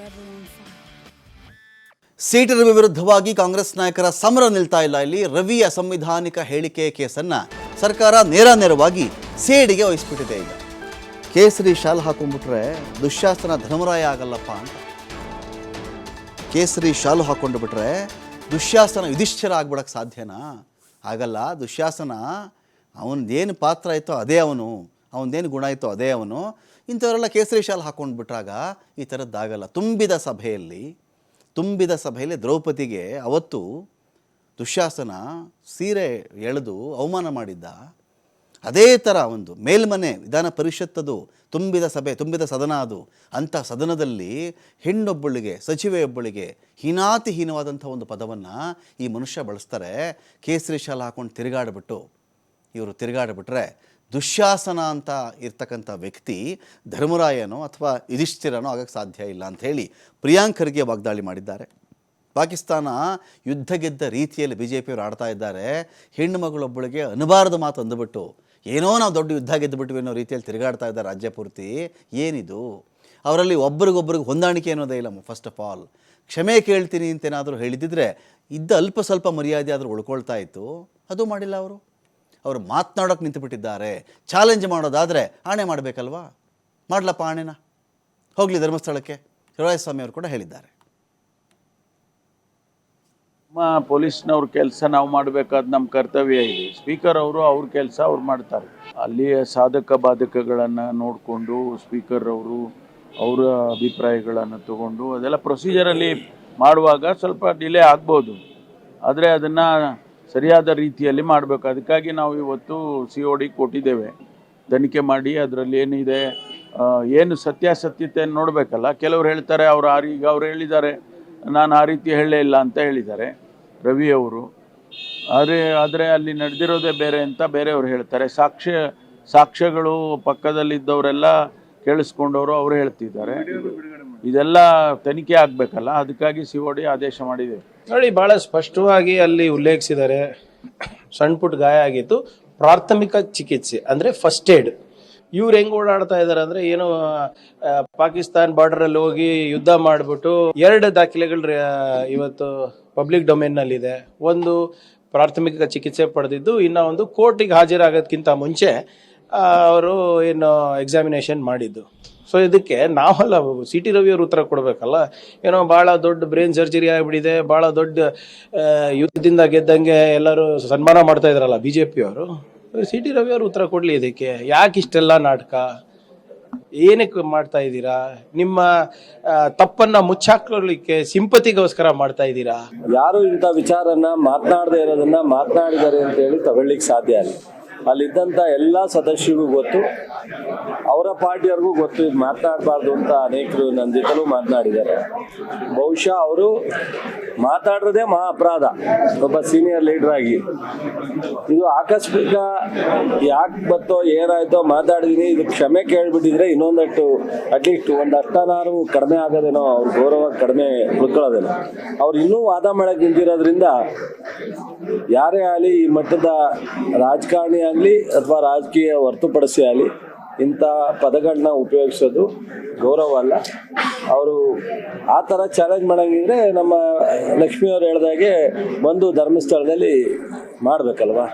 forever on fire. ಸೀಟ್ ರವಿ ವಿರುದ್ಧವಾಗಿ ಕಾಂಗ್ರೆಸ್ ನಾಯಕರ ಸಮರ ನಿಲ್ತಾ ಇಲ್ಲ. ಇಲ್ಲಿ ರವಿ ಸಂವಿಧಾನಿಕ ಹೇಳಿಕೆ ಕೇಸನ್ನ ಸರ್ಕಾರ ನೇರ ನೇರವಾಗಿ ಸೇಡಿಗೆ ವಹಿಸ್ಬಿಟ್ಟಿದೆ ಈಗ. ಕೇಸರಿ ಶಾಲ್ ಹಾಕೊಂಡ್ಬಿಟ್ರೆ ದುಶ್ಯಾಸನ ಧರ್ಮರಾಯ ಆಗಲ್ಲಪ್ಪ ಅಂತ. ಕೇಸರಿ ಶಾಲು ಹಾಕೊಂಡು ಬಿಟ್ರೆ ದುಶ್ಯಾಸನ ಯುಧಿಷ್ಠಿರ ಆಗ್ಬಿಡಕ್ಕೆ ಸಾಧ್ಯನಾ? ಆಗಲ್ಲ. ದುಶ್ಯಾಸನ ಅವನದೇನು ಪಾತ್ರ ಆಯಿತೋ ಅದೇ ಅವನು. ಅವನದೇನು ಗುಣ ಇತ್ತು ಅದೇ ಅವನು. ಇಂಥವರೆಲ್ಲ ಕೇಸರಿ ಶಾಲು ಹಾಕೊಂಡು ಬಿಟ್ಟಾಗ ಈ ಥರದ್ದಾಗಲ್ಲ ತುಂಬಿದ ಸಭೆಯಲ್ಲಿ ತುಂಬಿದ ಸಭೆಯಲ್ಲಿ ದ್ರೌಪದಿಗೆ ಅವತ್ತು ದುಶ್ಯಾಸನ, ಸೀರೆ ಎಳೆದು ಅವಮಾನ ಮಾಡಿದ್ದ. ಅದೇ ಥರ ಒಂದು ಮೇಲ್ಮನೆ, ವಿಧಾನ ಪರಿಷತ್ತದು, ತುಂಬಿದ ಸಭೆ, ತುಂಬಿದ ಸದನ ಅದು. ಅಂಥ ಸದನದಲ್ಲಿ ಹೆಣ್ಣೊಬ್ಬಳಿಗೆ, ಸಚಿವೆಯೊಬ್ಬಳಿಗೆ ಹೀನಾತಿಹೀನವಾದಂಥ ಒಂದು ಪದವನ್ನು ಈ ಮನುಷ್ಯ ಬಳಸ್ತಾರೆ. ಕೇಸರಿ ಶಾಲ ಹಾಕೊಂಡು ತಿರುಗಾಡಿಬಿಟ್ಟು, ಇವರು ತಿರುಗಾಡ್ಬಿಟ್ರೆ ದುಶ್ಯಾಸನ ಅಂತ ಇರ್ತಕ್ಕಂಥ ವ್ಯಕ್ತಿ ಧರ್ಮರಾಯನೋ ಅಥವಾ ಯುಧಿಷ್ಠಿರನೋ ಆಗಕ್ಕೆ ಸಾಧ್ಯ ಇಲ್ಲ ಅಂತ ಹೇಳಿ ಪ್ರಿಯಾಂಕರ್ಗೆ ವಾಗ್ದಾಳಿ ಮಾಡಿದ್ದಾರೆ. ಪಾಕಿಸ್ತಾನ ಯುದ್ಧ ಗೆದ್ದ ರೀತಿಯಲ್ಲಿ ಬಿ ಜೆ ಪಿಯವರು ಆಡ್ತಾ ಇದ್ದಾರೆ. ಹೆಣ್ಣು ಮಗಳೊಬ್ಬಳಿಗೆ ಅನುಬಾರದ ಮಾತು ಅಂದುಬಿಟ್ಟು ಏನೋ ನಾವು ದೊಡ್ಡ ಯುದ್ಧ ಗೆದ್ದುಬಿಟ್ವಿ ಅನ್ನೋ ರೀತಿಯಲ್ಲಿ ತಿರುಗಾಡ್ತಾ ಇದ್ದಾರೆ ರಾಜ್ಯ ಪೂರ್ತಿ. ಏನಿದು? ಅವರಲ್ಲಿ ಒಬ್ರಿಗೊಬ್ರಿಗೆ ಹೊಂದಾಣಿಕೆ ಅನ್ನೋದೇ ಇಲ್ಲ ಫಸ್ಟ್ ಆಫ್ ಆಲ್ ಕ್ಷಮೆ ಕೇಳ್ತೀನಿ ಅಂತೇನಾದರೂ ಹೇಳಿದಿದ್ರೆ ಇದ್ದ ಅಲ್ಪ ಸ್ವಲ್ಪ ಮರ್ಯಾದೆ ಆದರೂ ಉಳ್ಕೊಳ್ತಾ ಇತ್ತು. ಅದು ಮಾಡಿಲ್ಲ ಅವರು. ಅವರು ಮಾತನಾಡೋಕೆ ನಿಂತುಬಿಟ್ಟಿದ್ದಾರೆ. ಚಾಲೆಂಜ್ ಮಾಡೋದಾದರೆ ಆಣೆ ಮಾಡಬೇಕಲ್ವಾ? ಮಾಡಲಪ್ಪ ಆಣೆನ? ಹೋಗಲಿ ಧರ್ಮಸ್ಥಳಕ್ಕೆ. ಅವರು ಕೂಡ ಹೇಳಿದ್ದಾರೆ. ನಮ್ಮ ಪೊಲೀಸ್ನವ್ರ ಕೆಲಸ ನಾವು ಮಾಡಬೇಕಾದ ನಮ್ಮ ಕರ್ತವ್ಯ ಇದೆ ಸ್ಪೀಕರ್ ಅವರು ಅವ್ರ ಕೆಲಸ ಅವ್ರು ಮಾಡ್ತಾರೆ. ಅಲ್ಲಿಯ ಸಾಧಕ ಬಾಧಕಗಳನ್ನು ನೋಡಿಕೊಂಡು ಸ್ಪೀಕರ್ ಅವರು ಅವರ ಅಭಿಪ್ರಾಯಗಳನ್ನು ತಗೊಂಡು ಅದೆಲ್ಲ ಪ್ರೊಸೀಜರಲ್ಲಿ ಮಾಡುವಾಗ ಸ್ವಲ್ಪ ಡಿಲೇ ಆಗ್ಬೋದು. ಆದರೆ ಅದನ್ನು ಸರಿಯಾದ ರೀತಿಯಲ್ಲಿ ಮಾಡಬೇಕು. ಅದಕ್ಕಾಗಿ ನಾವು ಇವತ್ತು ಸಿ ಒ ಡಿ ಕೊಟ್ಟಿದ್ದೇವೆ. ತನಿಖೆ ಮಾಡಿ ಅದರಲ್ಲಿ ಏನಿದೆ ಏನು ಸತ್ಯಾಸತ್ಯತೆಯನ್ನು ನೋಡಬೇಕಲ್ಲ? ಕೆಲವರು ಹೇಳ್ತಾರೆ, ಅವರು ಆ ಈಗ ಅವ್ರು ಹೇಳಿದ್ದಾರೆ. ನಾನು ಆ ರೀತಿ ಹೇಳಲೇ ಇಲ್ಲ ಅಂತ ಹೇಳಿದ್ದಾರೆ ರವಿ ಅವರು. ಆದರೆ ಆದರೆ ಅಲ್ಲಿ ನಡೆದಿರೋದೇ ಬೇರೆ ಅಂತ ಬೇರೆಯವರು ಹೇಳ್ತಾರೆ. ಸಾಕ್ಷ್ಯ, ಸಾಕ್ಷ್ಯಗಳು ಪಕ್ಕದಲ್ಲಿದ್ದವರೆಲ್ಲ ಕೇಳಿಸ್ಕೊಂಡವರು ಅವರು ಹೇಳ್ತಿದ್ದಾರೆ. ಇದೆಲ್ಲ ತನಿಖೆ ಆಗಬೇಕಲ್ಲ, ಅದಕ್ಕಾಗಿ ಸಿ ಒ ಡಿ ಆದೇಶ ಮಾಡಿದೆ. ನೋಡಿ, ಬಹಳ ಸ್ಪಷ್ಟವಾಗಿ ಅಲ್ಲಿ ಉಲ್ಲೇಖಿಸಿದ್ದಾರೆ ಸಣ್ಣ ಪುಟ್ಟ ಗಾಯ ಆಗಿತ್ತು. ಪ್ರಾಥಮಿಕ ಚಿಕಿತ್ಸೆ, ಅಂದ್ರೆ ಫಸ್ಟ್ ಏಡ್ ಇವ್ರು ಹೆಂಗ್ ಓಡಾಡ್ತಾ ಇದಾರೆ ಅಂದ್ರೆ, ಏನು ಪಾಕಿಸ್ತಾನ್ ಬಾರ್ಡರ್ ಅಲ್ಲಿ ಹೋಗಿ ಯುದ್ಧ ಮಾಡಿಬಿಟ್ಟು ಎರಡು ದಾಖಲೆಗಳು ಇವತ್ತು ಪಬ್ಲಿಕ್ ಡೊಮೇನ್ನಲ್ಲಿ ಇದೆ ಒಂದು ಪ್ರಾಥಮಿಕ ಚಿಕಿತ್ಸೆ ಪಡೆದಿದ್ದು, ಇನ್ನ ಒಂದು ಕೋರ್ಟಿಗೆ ಹಾಜರಾಗೋದಕ್ಕಿಂತ ಮುಂಚೆ ಅವರು ಏನು ಎಕ್ಸಾಮಿನೇಷನ್ ಮಾಡಿದ್ದು. ಸೊ ಇದಕ್ಕೆ ನಾವಲ್ಲ ಸಿ ಟಿ ರವಿ ಅವರು ಉತ್ತರ ಕೊಡಬೇಕಲ್ಲ? ಏನೋ ಭಾಳ ದೊಡ್ಡ ಬ್ರೈನ್ ಸರ್ಜರಿ ಆಗಿಬಿಟ್ಟಿದೆ, ಭಾಳ ದೊಡ್ಡ ಯುದ್ಧದಿಂದ ಗೆದ್ದಂಗೆ ಎಲ್ಲರೂ ಸನ್ಮಾನ ಮಾಡ್ತಾ ಇದ್ರಲ್ಲ ಬಿ ಜೆ ಪಿಯವರು ಸಿ ಟಿ ರವಿ ಅವರು ಉತ್ತರ ಕೊಡಲಿ ಇದಕ್ಕೆ. ಯಾಕೆ ಇಷ್ಟೆಲ್ಲ ನಾಟಕ? ಏನಕ್ಕೆ ಮಾಡ್ತಾ ಇದ್ದೀರಾ? ನಿಮ್ಮ ತಪ್ಪನ್ನ ಮುಚ್ಚಾಕೊಳ್ಳಿಕ್ಕೆ ಸಿಂಪತಿಗೋಸ್ಕರ ಮಾಡ್ತಾ ಇದ್ದೀರಾ? ಯಾರು ಇಂಥ ವಿಚಾರನ ಮಾತನಾಡದೇ ಇರೋದನ್ನ ಮಾತನಾಡಿದ್ದಾರೆ ಅಂತ ಹೇಳಿ ತಗೊಳ್ಳಿಕ್ಕೆ ಸಾಧ್ಯ ಇಲ್ಲ. ಅಲ್ಲಿದ್ದಂಥ ಎಲ್ಲ ಸದಸ್ಯರಿಗೂ ಗೊತ್ತು. ಅವರ ಪಾರ್ಟಿಯವ್ರಿಗೂ ಗೊತ್ತು, ಇದು ಮಾತನಾಡಬಾರ್ದು ಅಂತ ಅನೇಕರು ನನ್ನ ಜೊತೆಲೂ ಮಾತನಾಡಿದ್ದಾರೆ. ಬಹುಶಃ ಅವರು ಮಾತಾಡಿರೋದೇ ಮಹಾ ಅಪರಾಧ, ಒಬ್ಬ ಸೀನಿಯರ್ ಲೀಡರ್ ಆಗಿ. ಇದು ಆಕಸ್ಮಿಕ ಯಾಕೆ ಬತ್ತೋ ಏನಾಯ್ತೋ ಮಾತಾಡಿದೀನಿ, ಇದು ಕ್ಷಮೆ ಕೇಳಿಬಿಟ್ಟಿದ್ರೆ ಇನ್ನೊಂದಷ್ಟು ಅಟ್ಲೀಸ್ಟ್ ಒಂದು ಅಷ್ಟನಾರು ಕಡಿಮೆ ಆಗೋದೇನೋ, ಅವ್ರ ಗೌರವ ಕಡಿಮೆ ಉಳ್ಕೊಳ್ಳೋದೇನೋ. ಅವ್ರು ಇನ್ನೂ ವಾದ ಮಾಡಕ್ಕೆ ನಿಂತಿರೋದ್ರಿಂದ ಯಾರೇ ಆಗಲಿ ಈ ಮಟ್ಟದ ರಾಜಕಾರಣಿ ಆಗಲಿ ಅಥವಾ ರಾಜಕೀಯ ಹೊರತುಪಡಿಸಿ ಆಗಲಿ ಇಂಥ ಪದಗಳನ್ನ ಉಪಯೋಗಿಸೋದು ಗೌರವ ಅಲ್ಲ. ಅವರು ಆ ಥರ ಚಾಲೆಂಜ್ ಮಾಡಂಗಿದ್ರೆ ನಮ್ಮ ಲಕ್ಷ್ಮಿಯವ್ರು ಹೇಳ್ದಾಗೆ ಬಂದು ಧರ್ಮಸ್ಥಳದಲ್ಲಿ ಮಾಡಬೇಕಲ್ವಾ?